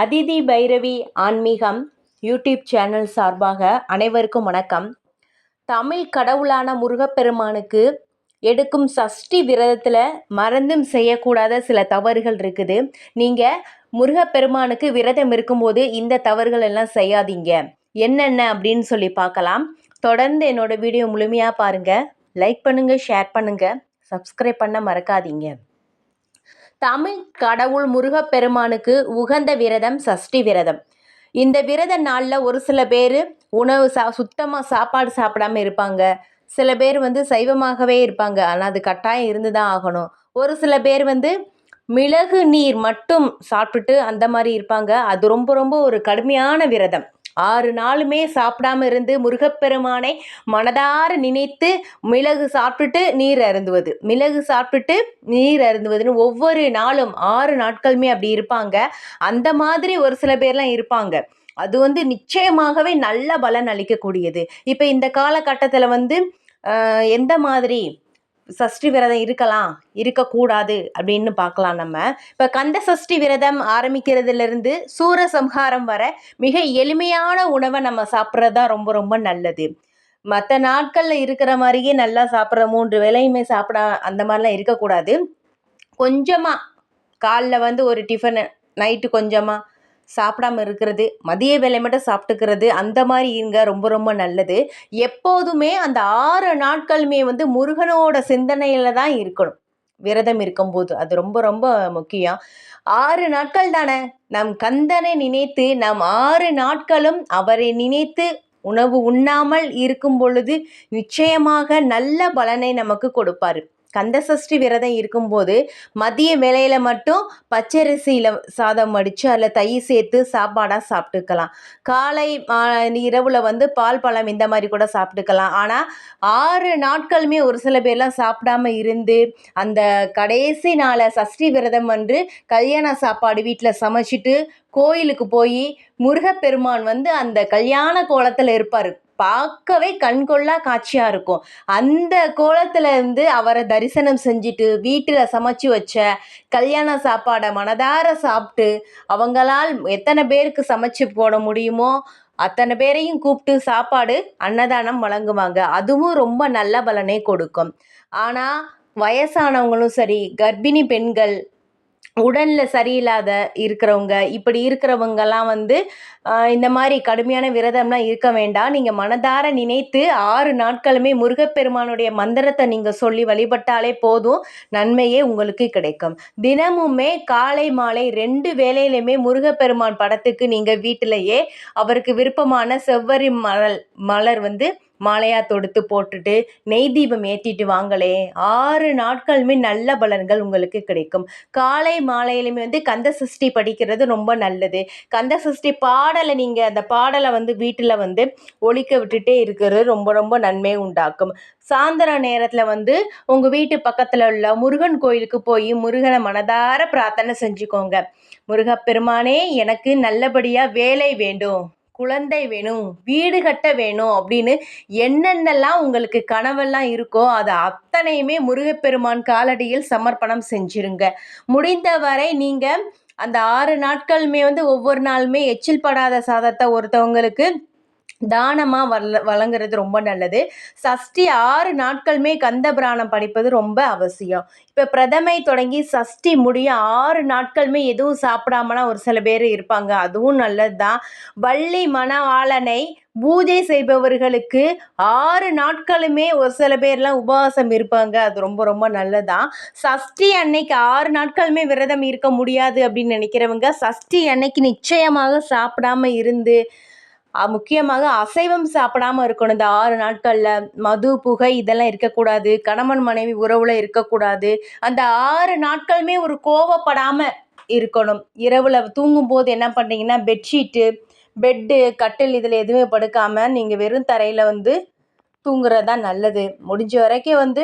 அதிதி பைரவி ஆன்மீகம் YouTube channel சார்பாக அனைவருக்கும் வணக்கம். தமிழ் கடவுளான முருகப்பெருமானுக்கு எடுக்கும் சஷ்டி விரதத்தில் மறந்தும் செய்யக்கூடாத சில தவறுகள் இருக்குது. நீங்கள் முருகப்பெருமானுக்கு விரதம் இருக்கும்போது இந்த தவறுகள் எல்லாம் செய்யாதீங்க. என்னென்ன அப்படின்னு சொல்லி பார்க்கலாம். தொடர்ந்து என்னோடய வீடியோ முழுமையாக பாருங்கள் லைக் பண்ணுங்கள் ஷேர் பண்ணுங்கள் சப்ஸ்கிரைப் பண்ண மறக்காதீங்க. தமிழ் கடவுள் முருகப்பெருமானுக்கு உகந்த விரதம் சஷ்டி விரதம். இந்த விரத நாளில் ஒரு சில பேர் உணவு சா சுத்தமாக சாப்பாடு சாப்பிடாம இருப்பாங்க. சில பேர் வந்து சைவமாகவே இருப்பாங்க. ஆனால் அது கட்டாயம் இருந்து தான் ஆகணும். ஒரு சில பேர் வந்து மிளகு நீர் மட்டும் சாப்பிட்டுட்டு அந்த மாதிரி இருப்பாங்க. அது ரொம்ப ரொம்ப ஒரு கடுமையான விரதம். ஆறு நாளுமே சாப்பிடாம இருந்து முருகப்பெருமானை மனதார நினைத்து மிளகு சாப்பிட்டுட்டு நீர் அருந்துவது. மிளகு சாப்பிட்டுட்டு நீர் அருந்துவதுன்னு ஒவ்வொரு நாளும் ஆறு நாட்களுமே அப்படி இருப்பாங்க. அந்த மாதிரி ஒரு சில பேர்லாம் இருப்பாங்க. அது வந்து நிச்சயமாகவே நல்ல பலன் அளிக்கக்கூடியது. இப்போ இந்த காலகட்டத்தில் வந்து எந்த மாதிரி சஷ்டி விரதம் இருக்கலாம் இருக்கக்கூடாது அப்படின்னு பார்க்கலாம் நம்ம. இப்போ கந்த சஷ்டி விரதம் ஆரம்பிக்கிறதுலேருந்து சூரசம்ஹாரம் வர மிக எளிமையான உணவை நம்ம சாப்பிட்றது தான் ரொம்ப ரொம்ப நல்லது. மற்ற நாட்களில் இருக்கிற மாதிரியே நல்லா சாப்பிட்ற மூன்று வேலையுமே சாப்பிட அந்த மாதிரிலாம் இருக்கக்கூடாது. கொஞ்சமாக காலைல வந்து ஒரு டிஃபனு நைட்டு கொஞ்சமாக சாப்பிடாம இருக்கிறது மதிய வேலை மட்டும் சாப்பிட்டுக்கிறது அந்த மாதிரி இருங்க ரொம்ப ரொம்ப நல்லது. எப்போதுமே அந்த ஆறு நாட்களுமே வந்து முருகனோட சிந்தனையில் தான் இருக்கணும். விரதம் இருக்கும்போது அது ரொம்ப ரொம்ப முக்கியம். ஆறு நாட்கள் தானே? நம் கந்தனை நினைத்து நம் ஆறு நாட்களும் அவரை நினைத்து உணவு உண்ணாமல் இருக்கும் பொழுது நிச்சயமாக நல்ல பலனை நமக்கு கொடுப்பாரு. கந்தசஷ்டி விரதம் இருக்கும்போது மதிய வேலையில் மட்டும் பச்சரிசியில் சாதம் அடித்து அதில் தயிர் சேர்த்து சாப்பாடாக சாப்பிட்டுக்கலாம். காலை இரவில் வந்து பால் பழம் இந்த மாதிரி கூட சாப்பிட்டுக்கலாம். ஆனால் ஆறு நாட்களுமே ஒரு சில பேர்லாம் சாப்பிடாம இருந்து அந்த கடைசி நாளை சஷ்டி விரதம் வந்து கல்யாண சாப்பாடு வீட்டில் சமைச்சிட்டு கோயிலுக்கு போய் முருகப்பெருமான் வந்து அந்த கல்யாண கோலத்தில் இருப்பார். பார்க்கவே கண்கொள்ளா காட்சியாக இருக்கும். அந்த கோலத்தில் இருந்து அவரை தரிசனம் செஞ்சுட்டு வீட்டில் சமைச்சு வச்ச கல்யாண சாப்பாடை மனதார சாப்பிட்டு அவங்களால் எத்தனை பேருக்கு சமைச்சு போட முடியுமோ அத்தனை பேரையும் கூப்பிட்டு சாப்பாடு அன்னதானம் வழங்குவாங்க. அதுவும் ரொம்ப நல்ல பலனை கொடுக்கும். ஆனால் வயசானவங்களும் சரி கர்ப்பிணி பெண்கள் உடலில் சரியில்லாத இருக்கிறவங்க இப்படி இருக்கிறவங்கெல்லாம் வந்து இந்த மாதிரி கடுமையான விரதம்லாம் இருக்க வேண்டாம். நீங்கள் மனதார நினைத்து ஆறு நாட்களுமே முருகப்பெருமானுடைய மந்திரத்தை நீங்கள் சொல்லி வழிபட்டாலே போதும். நன்மையே உங்களுக்கு கிடைக்கும். தினமுமே காலை மாலை ரெண்டு வேலையிலுமே முருகப்பெருமான் படத்துக்கு நீங்கள் வீட்டிலையே அவருக்கு விருப்பமான செவ்வரி மலர் மலர் வந்து மாலையாக தொடுத்து போட்டுட்டு நெய் தீபம் ஏற்றிட்டு வாங்களே. ஆறு நாட்களுமே நல்ல பலன்கள் உங்களுக்கு கிடைக்கும். காலை மாலையிலுமே வந்து கந்த சஷ்டி படிக்கிறது ரொம்ப நல்லது. கந்த சஷ்டி பாடலை நீங்கள் அந்த பாடலை வந்து வீட்டில் வந்து ஒழிக்க விட்டுட்டே இருக்கிறது ரொம்ப ரொம்ப நன்மை உண்டாக்கும். சாயந்தர நேரத்தில் வந்து உங்கள் வீட்டு பக்கத்தில் உள்ள முருகன் கோயிலுக்கு போய் முருகனை மனதார பிரார்த்தனை செஞ்சுக்கோங்க. முருகப்பெருமானே எனக்கு நல்லபடியாக வேலை வேண்டும். குழந்தை வேணும் வீடு கட்ட வேணும் அப்படின்னு என்னென்னலாம் உங்களுக்கு கனவெல்லாம் இருக்கோ அதை அத்தனையுமே முருகப்பெருமான் காலடியில் சமர்ப்பணம் செஞ்சிருங்க. முடிந்தவரை நீங்கள் அந்த ஆறு நாட்களுமே வந்து ஒவ்வொரு நாளுமே எச்சில் படாத சாதத்தை ஒருத்தவங்களுக்கு தானமாக வள வழங்குறது ரொம்ப நல்லது. சஷ்டி ஆறு நாட்களுமே கந்த புராணம் படிப்பது ரொம்ப அவசியம். இப்போ பிரதமை தொடங்கி சஷ்டி முடிய ஆறு நாட்களுமே எதுவும் சாப்பிடாமலாம் ஒரு சில பேர் இருப்பாங்க. அதுவும் நல்லது தான் வள்ளி மணவாளனை பூஜை செய்பவர்களுக்கு ஆறு நாட்களுமே ஒரு சில பேர்லாம் உபவாசம் இருப்பாங்க. அது ரொம்ப ரொம்ப நல்லதான் சஷ்டி அன்னைக்கு ஆறு நாட்களுமே விரதம் இருக்க முடியாது அப்படின்னு நினைக்கிறவங்க சஷ்டி அன்னைக்கு நிச்சயமாக சாப்பிடாம இருந்து முக்கியமாக அசைவம் சாப்பிடாம இருக்கணும். இந்த ஆறு நாட்களில் மது புகை இதெல்லாம் இருக்கக்கூடாது. கணவன் மனைவி உறவில் இருக்கக்கூடாது. அந்த ஆறு நாட்களுமே ஒரு கோவப்படாமல் இருக்கணும். இரவில் தூங்கும்போது என்ன பண்ணுறீங்கன்னா பெட்ஷீட்டு பெட்டு கட்டில் இதில் எதுவுமே படுக்காமல் நீங்கள் வெறும் தரையில் வந்து தூங்குறது தான் நல்லது. முடிஞ்ச வரைக்கும் வந்து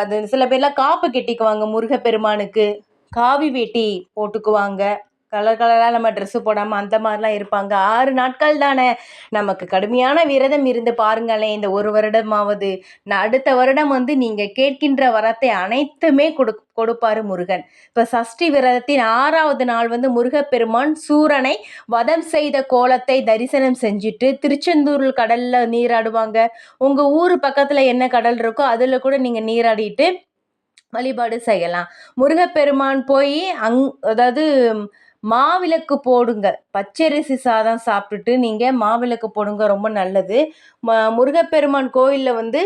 அது சில பேர்லாம் காப்பு கட்டிக்குவாங்க முருகப்பெருமானுக்கு. காவி வேட்டி போட்டுக்குவாங்க. கலர் கலராக நம்ம ட்ரெஸ்ஸு போடாமல் அந்த மாதிரிலாம் இருப்பாங்க. ஆறு நாட்கள் தானே. நமக்கு கடுமையான விரதம் இருந்து பாருங்களேன். இந்த ஒரு வருடமாவது. நான் அடுத்த வருடம் வந்து நீங்கள் கேட்கின்ற வரத்தை அனைத்துமே கொடு கொடுப்பாரு முருகன். இப்போ சஷ்டி விரதத்தின் ஆறாவது நாள் வந்து முருகப்பெருமான் சூரனை வதம் செய்த கோலத்தை தரிசனம் செஞ்சுட்டு திருச்செந்தூர் கடலில் நீராடுவாங்க. உங்கள் ஊர் பக்கத்தில் என்ன கடல் இருக்கோ அதில் கூட நீங்கள் நீராடிட்டு வழிபாடு செய்யலாம். முருகப்பெருமான் போய் அங் அதாவது மாவிளக்கு போடுங்க. பச்சரிசி சாதம் சாப்பிட்டுட்டு நீங்கள் மாவிளக்கு போடுங்க ரொம்ப நல்லது. ம முருகப்பெருமான் கோயிலில் வந்து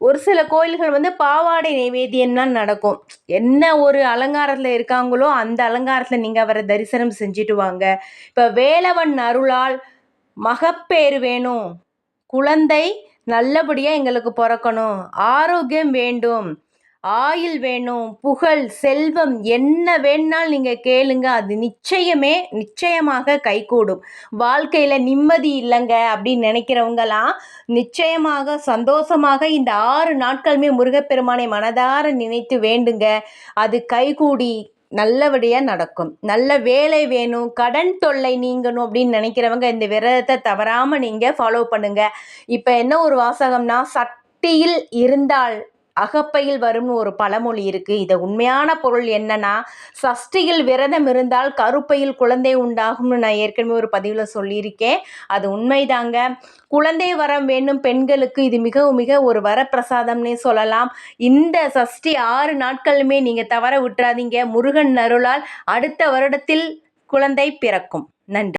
ஒரு சில கோயில்கள் வந்து பாவாடை நைவேத்தியம்லாம் நடக்கும். என்ன ஒரு அலங்காரத்தில் இருக்காங்களோ அந்த அலங்காரத்தில் நீங்கள் அவரை தரிசனம் செஞ்சுட்டு வாங்க. இப்போ வேலவன் அருளால் மகப்பேறு வேணும். குழந்தை நல்லபடியாக எங்களுக்கு பிறக்கணும். ஆரோக்கியம் வேண்டும். ஆயில் வேணும் புகழ் செல்வம் என்ன வேணாலும் நீங்கள் கேளுங்க. அது நிச்சயமே நிச்சயமாக கைகூடும். வாழ்க்கையில் நிம்மதி இல்லைங்க அப்படின்னு நினைக்கிறவங்களாம் நிச்சயமாக சந்தோஷமாக இந்த ஆறு நாட்களுமே முருகப்பெருமானை மனதார நினைத்து வேண்டுங்க. அது கைகூடி நல்லபடியாக நடக்கும். நல்ல வேலை வேணும் கடன் தொல்லை நீங்கணும் அப்படின்னு நினைக்கிறவங்க இந்த விரதத்தை தவறாமல் நீங்கள் ஃபாலோ பண்ணுங்கள் இப்போ என்ன ஒரு வாசகம்னா சட்டியில் இருந்தால் அகப்பையில் வரும்னு ஒரு பழமொழி இருக்குது இதை உண்மையான பொருள் என்னன்னா சஷ்டியில் விரதம் இருந்தால் கருப்பையில் குழந்தை உண்டாகும்னு நான் ஏற்கனவே ஒரு பதிவில் சொல்லியிருக்கேன். அது உண்மைதாங்க. குழந்தை வரம் வேண்டும் பெண்களுக்கு. இது மிகவும் மிக ஒரு வரப்பிரசாதம்னே சொல்லலாம். இந்த சஷ்டி ஆறு நாட்களுமே நீங்கள் தவற விட்டுறாதீங்க. முருகன் அருளால் அடுத்த வருடத்தில் குழந்தை பிறக்கும். நன்றி.